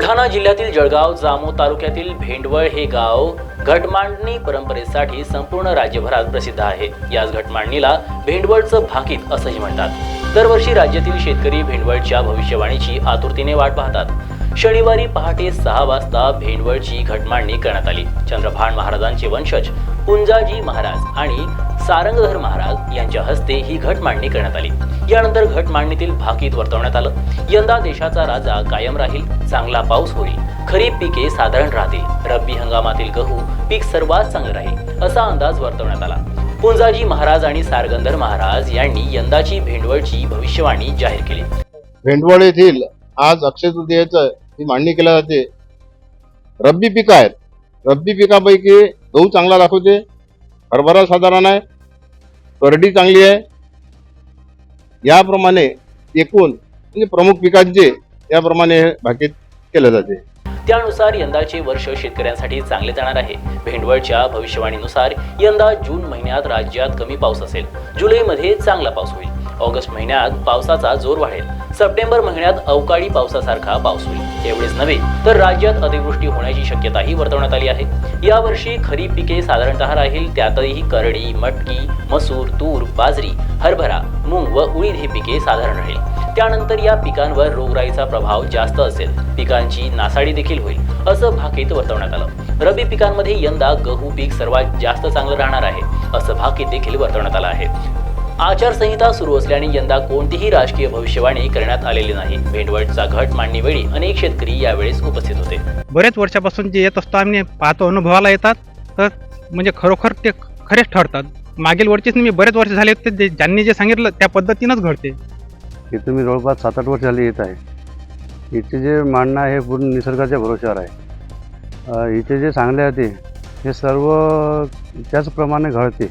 बुलढाणा जिल्ह्यातील जळगाव जामो तालुक्यातील भेंडवळ हे गाव घटमांडणी परंपरेसाठी संपूर्ण राज्यभरात प्रसिद्ध आहे. याच घटमांडणीला भेंडवळचं भाकीत असंही म्हणतात. दरवर्षी राज्यातील शेतकरी भेंडवळच्या भविष्यवाणीची आतुरतेने वाट पाहतात. शनिवारी पहाटे सहा वाजता भेंडवळची घटमांडणी करण्यात आली. चंद्रभान महाराजांचे वंशज पुंजाजी महाराज आणि सारंगधर महाराज यांच्या हस्ते ही घट मांडणी करण्यात आली. यानंतर घट मांडणीतील भाकीत वर्तवण्यात आलं. यंदा देशाचा राजा कायम राहील चांगला पाऊस होईल खरीप पिके साधारण राहतील रब्बी हंगामातील गहू पीक सर्वात चांगलं राहील असा अंदाज वर्तवण्यात आला. पुंजाजी महाराज आणि सारगंधर महाराज यांनी यंदाची भेंडवळची भविष्यवाणी जाहीर केली. भेंडवळ येथील आज अक्षय तृतीयेचं मांडणी केल्या जाते. रब्बी पिकं आहेत. रब्बी पिकापैकी गहू चांगला दाखवते. हरभरा साधारण आहे. करडी चांगली आहे. याप्रमाणे एकूण म्हणजे प्रमुख पिकांचे याप्रमाणे हे भाकीत केले जाते. त्यानुसार यंदाचे वर्ष शेतकऱ्यांसाठी चांगले जाणार आहे. भेंडवळच्या भविष्यवाणीनुसार यंदा जून महिन्यात राज्यात कमी पाऊस असेल. जुलैमध्ये चांगला पाऊस होईल. ऑगस्ट महिन्यात पावसाचा जोर वाढेल. सप्टेंबर महिन्यात अवकाळी पावसासारखा पाऊस होईल. एवढेच नव्हे तर राज्यात अतिवृष्टी होण्याची शक्यताही वर्तवण्यात आली आहे. यावर्षी खरीप पिके साधारणतः राहील. त्यातही करडी मटकी मसूर तूर बाजरी हरभरा मूग व उडीद ही पिके साधारण राहील. त्यानंतर या पिकांवर रोगराईचा प्रभाव जास्त असेल. पिकांची नासाडी देखील होईल असं भाकीत वर्तवण्यात आलं. रब्बी पिकांमध्ये यंदा गहू पीक सर्वात जास्त चांगलं राहणार आहे असं भाकीत देखील वर्तवण्यात आलं आहे. आचारसंहिता सुरू असल्याने यंदा कोणतीही राजकीय भविष्यवाणी करण्यात आलेली नाही. भेंडवळचा घट मांडणीवेळी अनेक शेतकरी यावेळेस उपस्थित होते. बरेच वर्षापासून जे येत असतो आम्ही पाहतो अनुभवाला येतात. तर म्हणजे खरोखर ते खरेच ठरतात. मागील वर्षीच मी बरेच वर्ष झाले होते ज्यांनी जे सांगितलं त्या पद्धतीनंच घडते. इथं मी जवळपास सात आठ वर्ष झाली येत आहे. इथे जे मांडणं आहे पूर्ण निसर्गाच्या भरोश्यावर आहे. इथे जे चांगले आहे हे सर्व त्याचप्रमाणे घडते.